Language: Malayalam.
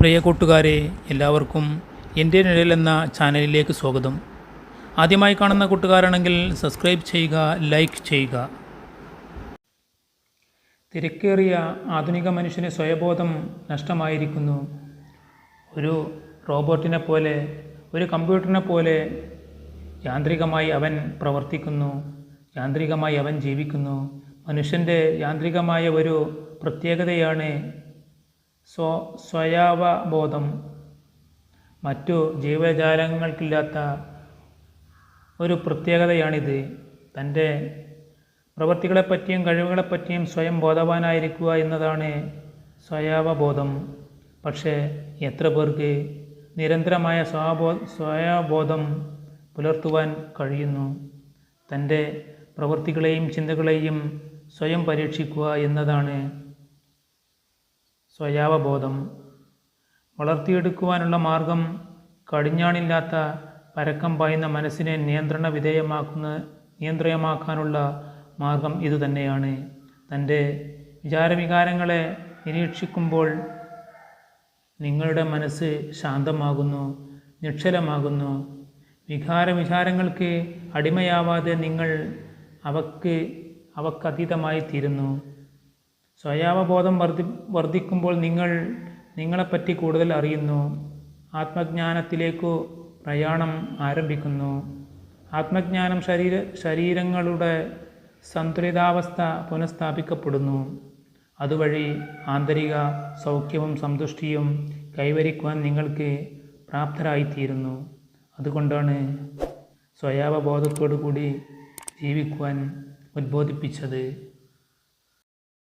പ്രിയ കൂട്ടുകാരെ എല്ലാവർക്കും എന്റെ നിഴൽ എന്ന ചാനലിലേക്ക് സ്വാഗതം. ആദ്യമായി കാണുന്ന കൂട്ടുകാരാണെങ്കിൽ സബ്സ്ക്രൈബ് ചെയ്യുക ലൈക്ക് ചെയ്യുക. തിരക്കേറിയ ആധുനിക മനുഷ്യന് സ്വയബോധം നഷ്ടമായിരിക്കുന്നു. ഒരു റോബോട്ടിനെ പോലെ ഒരു കമ്പ്യൂട്ടറിനെ പോലെ യാന്ത്രികമായി അവൻ പ്രവർത്തിക്കുന്നു യാന്ത്രികമായി അവൻ ജീവിക്കുന്നു. മനുഷ്യന്റെ യാന്ത്രികമായ ഒരു പ്രത്യേകതയാണ് സ്വ സ്വയാവബോധം. മറ്റു ജീവജാലങ്ങൾക്കില്ലാത്ത ഒരു പ്രത്യേകതയാണിത്. തന്റെ പ്രവൃത്തികളെപ്പറ്റിയും കഴിവുകളെപ്പറ്റിയും സ്വയം ബോധവാനായിരിക്കുക എന്നതാണ് സ്വയാവബോധം. പക്ഷേ എത്ര പേർക്ക് നിരന്തരമായ സ്വബോ സ്വയബോധം പുലർത്തുവാൻ കഴിയുന്നു? തന്റെ പ്രവൃത്തികളെയും ചിന്തകളെയും സ്വയം പരീക്ഷിക്കുക എന്നതാണ് സ്വയാവബോധം. വളർത്തിയെടുക്കുവാനുള്ള മാർഗം കടിഞ്ഞാണില്ലാത്ത പരക്കം പായുന്ന മനസ്സിനെ നിയന്ത്രണ വിധേയമാക്കുന്ന നിയന്ത്രണമാക്കാനുള്ള മാർഗം ഇതുതന്നെയാണ്. തന്റെ വിചാരവികാരങ്ങളെ നിരീക്ഷിക്കുമ്പോൾ നിങ്ങളുടെ മനസ്സ് ശാന്തമാകുന്നു നിക്ഷലമാകുന്നു വികാര വിചാരങ്ങൾക്ക് അടിമയാവാതെ നിങ്ങൾ അവക്ക് അവക്കതീതമായി തീരുന്നു സ്വയാവബോധം വർദ്ധി വർദ്ധിക്കുമ്പോൾ നിങ്ങൾ നിങ്ങളെപ്പറ്റി കൂടുതൽ അറിയുന്നു. ആത്മജ്ഞാനത്തിലേക്കു പ്രയാണം ആരംഭിക്കുന്നു. ആത്മജ്ഞാനം ശരീര ശരീരങ്ങളുടെ സന്തുലിതാവസ്ഥ പുനഃസ്ഥാപിക്കപ്പെടുന്നു. അതുവഴി ആന്തരിക സൗഖ്യവും സന്തുഷ്ടിയും കൈവരിക്കുവാൻ നിങ്ങൾക്ക് പ്രാപ്തരായിത്തീരുന്നു. അതുകൊണ്ടാണ് സ്വയാവബോധത്തോടു കൂടി ജീവിക്കുവാൻ ഉദ്ബോധിപ്പിച്ചത്